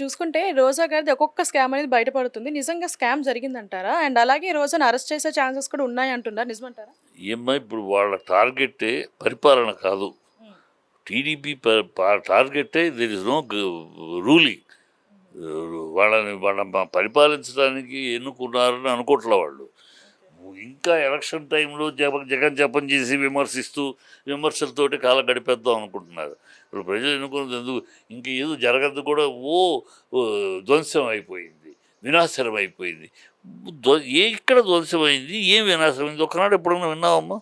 చూసుకుంటే రోజా గారిది ఒక్కొక్క స్కామ్ అనేది బయటపడుతుంది. నిజంగా స్కామ్ జరిగిందంటారా? అండ్ అలాగే రోజాను అరెస్ట్ చేసే ఛాన్సెస్ కూడా ఉన్నాయి అంటున్నారు? నిజమంటారా? ఏమ్మా ఇప్పుడు వాళ్ళ టార్గెట్టే పరిపాలన కాదు. టీడీపీ టార్గెటే దెర్ ఇస్ నో రూలింగ్ వాళ్ళని వాళ్ళ పరిపాలించడానికి ఎన్నుకున్నారని అనుకోవట్లే వాళ్ళు. ఇంకా ఎలక్షన్ టైంలో జగన్ జగన్ జపం చేసి విమర్శిస్తూ విమర్శలతోటి కాలం గడిపేద్దాం అనుకుంటున్నారు. ఇప్పుడు ప్రజలు ఎన్నుకున్నది ఎందుకు? ఇంక ఏదో జరగదు కూడా ఓ ధ్వంసం అయిపోయింది వినాశనం అయిపోయింది. ధ్వ- ఏ ఇక్కడ ధ్వంసమైంది ఏం వినాశమైంది ఒకనాడు ఎప్పుడన్నా విన్నావమ్మా?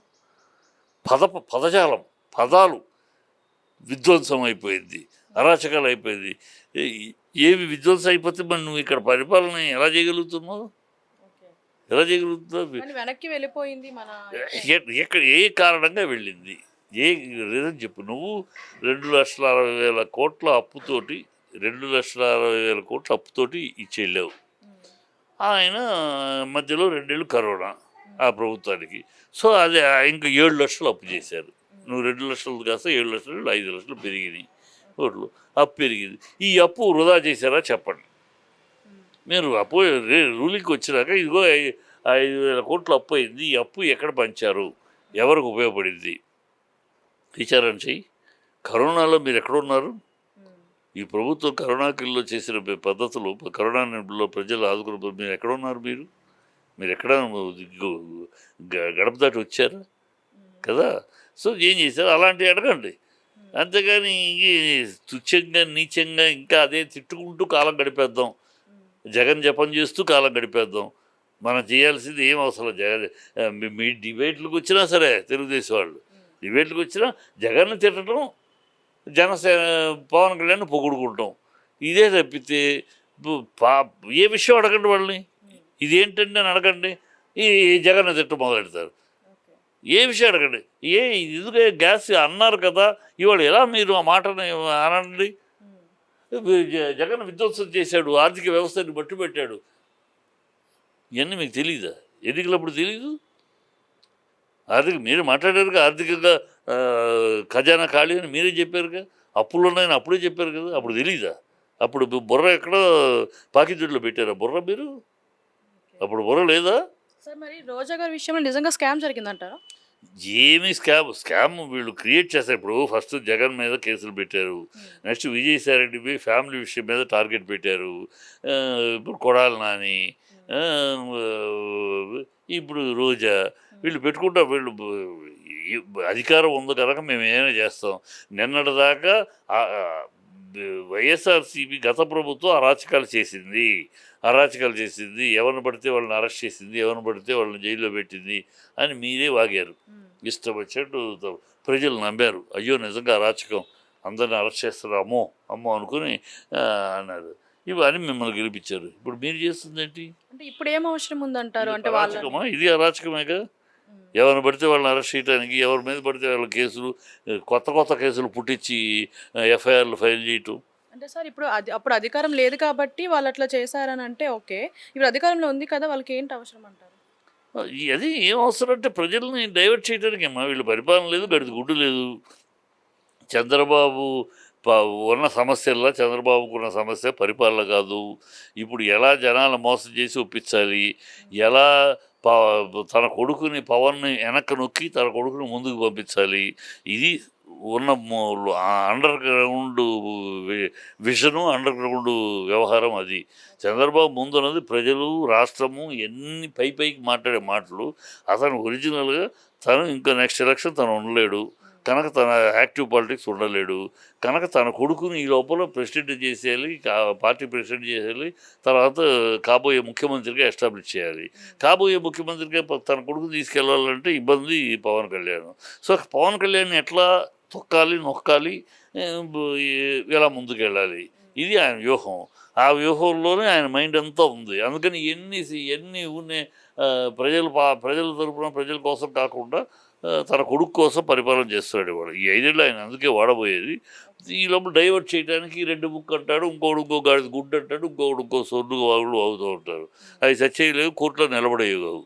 పద పదజాలం పదాలు విధ్వంసం అయిపోయింది అరాచకాలు అయిపోయింది. ఏమి ఏవి విధ్వంసం అయిపోతే మరి నువ్వు ఇక్కడ పరిపాలన ఎలా చేయగలుగుతున్నావు? ఎలా చేయగలుగుతున్నావు కానీ వెనక్కి వెళ్ళిపోయింది ఎక్కడ ఏ కారణంగా వెళ్ళింది? ఏ రీజన్ చెప్పు. నువ్వు రెండు లక్షల అరవై వేల కోట్ల అప్పుతోటి రెండు లక్షల అరవై వేల కోట్ల అప్పుతోటి ఇచ్చేళ్ళావు ఆయన మధ్యలో రెండేళ్ళు కరోనా ఆ ప్రభుత్వానికి. సో అది ఇంకా ఏడు లక్షలు అప్పు చేశారు. నువ్వు రెండు లక్షలు కాస్త ఏడు లక్షలు ఐదు లక్షలు పెరిగినాయి. ఓట్లు అప్పు పెరిగింది. ఈ అప్పు వృధా చేశారా చెప్పండి. మీరు అప్పు రూలింగ్కి వచ్చినాక ఇదిగో ఐదు వేల కోట్లు అప్పు అయింది. ఈ అప్పు ఎక్కడ పంచారు? ఎవరికి ఉపయోగపడింది? విచారణ చెయ్యి. కరోనాలో మీరు ఎక్కడున్నారు ఈ ప్రభుత్వం కరోనా కిల్లో చేసిన పద్ధతులు కరోనాలో ప్రజలు ఆదుకున్న మీరు ఎక్కడ ఉన్నారు మీరు? మీరు ఎక్కడ గడప దాటి వచ్చారా? కదా? సో ఏం చేశారు? అలాంటివి అడగండి. అంతేగాని తుచ్చంగా నీచంగా ఇంకా అదే తిట్టుకుంటూ కాలం గడిపేద్దాం. జగన్ జపం చేస్తూ కాలం గడిపేద్దాం. మనం చేయాల్సింది ఏం అవసరం జగన్ మీ- డిబేట్లకు వచ్చినా సరే తెలుగుదేశం వాళ్ళు. డిబేట్లకు వచ్చినా జగన్ తిట్టడం జనసేన పవన్ కళ్యాణ్ పొగుడుకుంటాం. ఇదే తప్పితే పా ఏ విషయం అడగండి వాళ్ళని. ఇదేంటండి అని అడగండి. ఈ జగన్ తిట్ట మొదలెడతారు. ఏ విషయం అడగండి. ఏ ఇదిగే గ్యాస్ అన్నారు కదా ఇవాళ ఎలా మీరు ఆ మాటని అనండి జగన్ విధ్వంసం చేశాడు ఆర్థిక వ్యవస్థని బట్టి పెట్టాడు ఇవన్నీ మీకు తెలీదా? ఎన్నికలప్పుడు తెలీదు? ఆర్థిక మీరు మాట్లాడారుగా ఆర్థికంగా ఖజానా ఖాళీ అని మీరే చెప్పారుగా? అప్పులు ఉన్నాయని అప్పుడే చెప్పారు కదా అప్పుడు తెలీదా? అప్పుడు బుర్ర ఎక్కడో పాకిజుడిలో పెట్టారా బుర్ర మీరు? అప్పుడు బుర్ర లేదా? సార్ మరి రోజా గారి విషయంలో నిజంగా స్కామ్ జరిగిందంటారా? ఏమి స్కామ్ స్కామ్ వీళ్ళు క్రియేట్ చేస్తారు. ఇప్పుడు ఫస్ట్ జగన్ మీద కేసులు పెట్టారు. నెక్స్ట్ విజయసాయి రెడ్డి మీద ఫ్యామిలీ విషయం మీద టార్గెట్ పెట్టారు. ఇప్పుడు కొడాలి నాని ఇప్పుడు రోజా వీళ్ళు పెట్టుకుంటా వీళ్ళు అధికారం ఉంది కనుక మేము ఏమైనా చేస్తాం. నిన్నటిదాకా వైఎస్ఆర్సీపీ గత ప్రభుత్వం అరాచకాలు చేసింది. అరాచకాలు చేసింది. ఎవరిని పడితే వాళ్ళని అరెస్ట్ చేసింది. ఎవరిని పడితే వాళ్ళని జైల్లో పెట్టింది అని మీరే వాగారు. ఇష్టం వచ్చినట్టు ప్రజలు నమ్మారు. అయ్యో నిజంగా అరాచకం. అందరిని అరెస్ట్ చేస్తారు. అమ్మో అమ్మో అనుకుని అన్నారు. ఇవన్నీ మిమ్మల్ని గెలిపించారు. ఇప్పుడు మీరు చేస్తుంది ఏంటి? అంటే ఇప్పుడు ఏం అవసరం ఉందంటారు? అంటే అరాచకమా? ఇది అరాచకమేగా? ఎవరిని పడితే వాళ్ళని అరెస్ట్ చేయడానికి ఎవరి మీద పడితే వాళ్ళ కేసులు కొత్త కొత్త కేసులు పుట్టించి ఎఫ్ఐఆర్లు ఫైల్ చేయటం. అంటే సార్ ఇప్పుడు అది అప్పుడు అధికారం లేదు కాబట్టి వాళ్ళు అట్లా చేశారని అంటే ఓకే. ఇప్పుడు అధికారంలో ఉంది కదా వాళ్ళకి ఏంటి అవసరం అంటారు? అది ఏం అవసరం అంటే ప్రజల్ని డైవర్ట్ చేయడానికి అమ్మా వీళ్ళు పరిపాలన లేదు గడిది గుడ్డు లేదు. చంద్రబాబు ఉన్న సమస్యల్లో చంద్రబాబుకు ఉన్న సమస్య పరిపాలన కాదు. ఇప్పుడు ఎలా జనాలు మోసం చేసి ఒప్పించాలి ఎలా తన కొడుకుని పవన్ని వెనక్కి నొక్కి తన కొడుకుని ముందుకు పంపించాలి. ఇది ఉన్న అండర్ గ్రౌండ్ విషను అండర్ గ్రౌండ్ వ్యవహారం అది. చంద్రబాబు ముందున్నది ప్రజలు రాష్ట్రము ఎన్ని పై పైకి మాట్లాడే మాటలు అతను ఒరిజినల్గా తను ఇంకా నెక్స్ట్ ఎలక్షన్ తను ఉండలేడు. కనుక తన యాక్టివ్ పాలిటిక్స్ ఉండలేడు కనుక తన కొడుకుని ఈ లోపల ప్రెసిడెంట్ చేసేయాలి పార్టీ ప్రెసిడెంట్ చేసేయాలి తర్వాత కాబోయే ముఖ్యమంత్రిగా ఎస్టాబ్లిష్ చేయాలి. కాబోయే ముఖ్యమంత్రిగా తన కొడుకుని తీసుకెళ్ళాలంటే ఇబ్బంది పవన్ కళ్యాణ్. సో పవన్ కళ్యాణ్ ఎట్లా తొక్కాలి నొక్కాలి ఎలా ముందుకెళ్ళాలి? ఇది ఆయన వ్యూహం. ఆ వ్యూహంలోనే ఆయన మైండ్ అంతా ఉంది. అందుకని ఎన్ని ఎన్ని ఉన్నాయి ఆ, ప్రజలు ప్రజల తరపున ప్రజల కోసం కాకుండా తన కొడుకు కోసం పరిపాలన చేస్తున్నాడు వాడు. ఈ ఐదేళ్ళు ఆయన అందుకే వాడబోయేది. ఈ లోపల డైవర్ట్ చేయడానికి రెండు బుక్ అంటాడు ఇంకోడు ఇంకో గాడిది గుడ్డు అంటాడు ఇంకోడు ఇంకో సొన్ను వాళ్ళు అవుతూ ఉంటారు అవి సచ్చేయలేవు కోర్టులో నిలబడేవి కావు